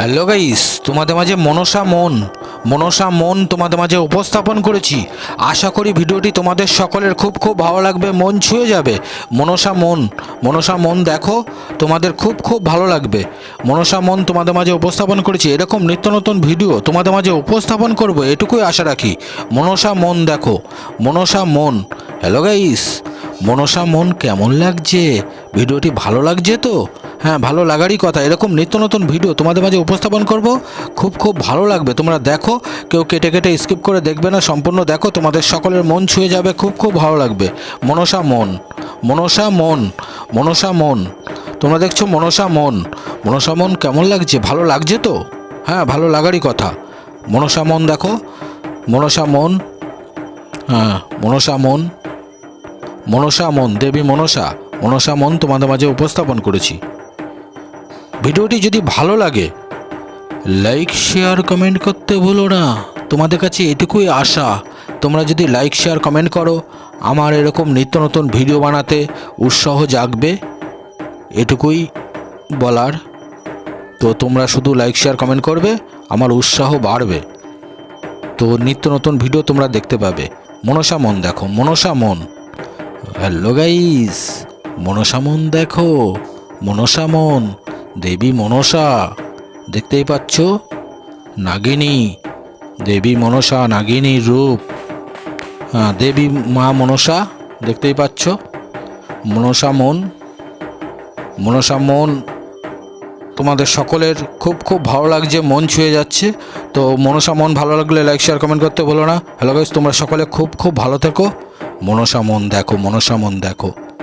Hello guys তোমাদের মাঝে মনসা মন। মনসা মন তোমাদের মাঝে উপস্থাপন করেছি। আশা করি ভিডিওটি তোমাদের সকলের খুব খুব ভালো লাগবে, মন ছুঁয়ে যাবে। মনসা মন। মনসা মন দেখো, তোমাদের খুব খুব ভালো লাগবে। মনসা মন তোমাদের মাঝে উপস্থাপন করেছি। এরকম নিত্য নতুন ভিডিও তোমাদের মাঝে উপস্থাপন করব, এটুকুই আশা রাখি। মনসা মন দেখো। মনসা মন। হ্যালো গাইস মনসা মন কেমন লাগছে? ভিডিওটি ভালো লাগছে তো? হ্যাঁ ভালো লাগারই কথা। এরকম নিত্য নতুন ভিডিও তোমাদের মাঝে উপস্থাপন করব। খুব খুব ভালো লাগবে। তোমরা দেখো, কেউ কেটে কেটে স্কিপ করে দেখবে না। সম্পূর্ণ দেখো, তোমাদের সকলের মন ছুঁয়ে যাবে। খুব খুব ভালো লাগবে। মনসা মন মনসা মন মনসা মন। তোমরা দেখছ মনসা মন। মনসা মন কেমন লাগছে? ভালো লাগছে তো? হ্যাঁ ভালো লাগারই কথা। মনসা মন দেখো। মনসা মন হ্যাঁ মনসা মন মনসা মন, দেবী মনসা। মনসা মন তোমাদের মাঝে উপস্থাপন করেছি। ভিডিওটি যদি ভালো লাগে লাইক শেয়ার কমেন্ট করতে ভুলো না। তোমাদের কাছে এটুকুই আশা। তোমরা যদি লাইক শেয়ার কমেন্ট করো, আমার এরকম নিত্য নতুন ভিডিও বানাতে উৎসাহ জাগবে। এটুকুই বলার। তো তোমরা শুধু লাইক শেয়ার কমেন্ট করবে, আমার উৎসাহ বাড়বে। তো নিত্য নতুন ভিডিও তোমরা দেখতে পাবে। মনসা মন দেখো, মনসা মন। হ্যালো গাইস মনসা মন দেখো, মনসা মন। দেবী মনসা, দেখতেই পাচ্ছ? নাগিনী, দেবী মনসা, নাগিনীর রূপ। হ্যাঁ দেবী মা মনসা, দেখতেই পাচ্ছ? মনসা মন মনসা মন। তোমাদের সকলের খুব খুব ভালো লাগছে, মন ছুঁয়ে যাচ্ছে। তো মনসা মন ভালো লাগলে লাইক শেয়ার কমেন্ট করতে বলো না। হ্যালো গাইস তোমরা সকলে খুব খুব ভালো থেকো। মনসা মন দেখো, মনসা মন দেখো।